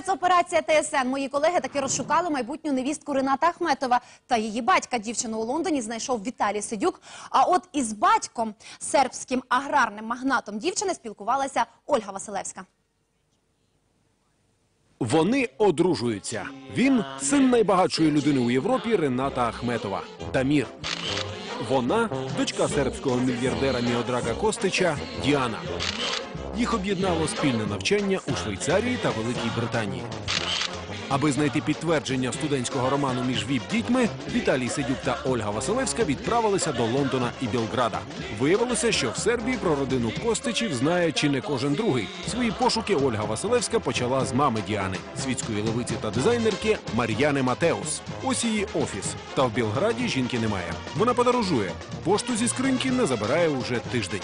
Спецоперація ТСН. Мої колеги таки розшукали майбутню невістку Рената Ахметова та її батька. Дівчину у Лондоні знайшов Віталій Сидюк. А от із батьком, сербським аграрним магнатом дівчини, спілкувалася Ольга Василевська. Вони одружуються. Він син найбагатшої людини у Європі Рената Ахметова. Дамір. Вона дочка сербського мільярдера Міодрага Костича Діана. Їх об'єднало спільне навчання у Швейцарії та Великій Британії. Аби знайти підтвердження студентського роману між віп-дітьми, Віталій Сидюк та Ольга Василевська відправилися до Лондона і Білграда. Виявилося, що в Сербії про родину Костичів знає чи не кожен другий. Свої пошуки Ольга Василевська почала з мами Діани, світської левиці та дизайнерки Мар'яни Матеус. Ось її офіс. Та в Білграді жінки немає. Вона подорожує. Пошту зі скриньки не забирає уже тиждень.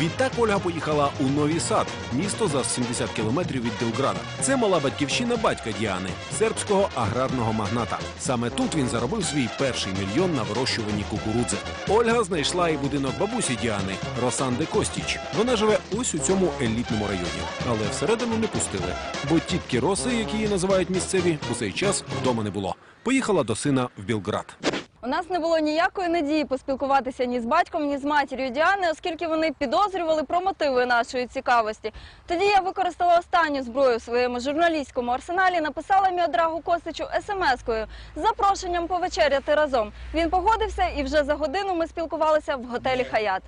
Відтак Ольга поїхала у Новий Сад, місто за 70 кілометрів від Білграда. Це мала батьківщина батька Діани, сербського аграрного магната. Саме тут він заробив свій перший мільйон на вирощуванні кукурудзи. Ольга знайшла і будинок бабусі Діани Росанди Костіч. Вона живе ось у цьому елітному районі, але всередину не пустили, бо тітки Роси, які її називають місцеві, у цей час вдома не було. Поїхала до сина в Білград. У нас не було ніякої надії поспілкуватися ні з батьком, ні з матір'ю Діани, оскільки вони підозрювали про мотиви нашої цікавості. Тоді я використала останню зброю в своєму журналістському арсеналі, написала Міодрагу Костичу смс-кою з запрошенням повечеряти разом. Він погодився, і вже за годину ми спілкувалися в готелі Хаят.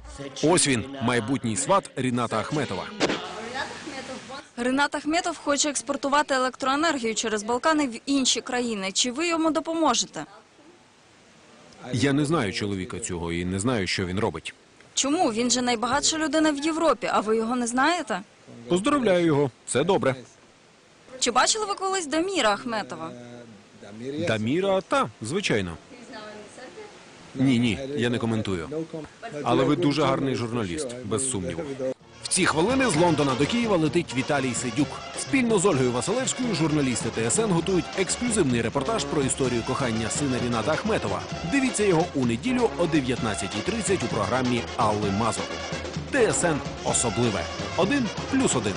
Ось він, майбутній сват Ріната Ахметова. Ренат Ахметов хоче експортувати електроенергію через Балкани в інші країни. Чи ви йому допоможете? Я не знаю чоловіка цього і не знаю, що він робить. Чому він же найбагатша людина в Європі? А ви його не знаєте? Поздоровляю його, все добре. Чи бачили ви колись Даміра Ахметова? Даміра, та, звичайно. Ні, ні, я не коментую. Але ви дуже гарний журналіст, без сумніву. Ці хвилини з Лондона до Києва летить Віталій Сидюк. Спільно з Ольгою Василевською журналісти ТСН готують ексклюзивний репортаж про історію кохання сина Ріната Ахметова. Дивіться його у неділю о 19.30 у програмі Алли Мазур. ТСН особливе. Один плюс один.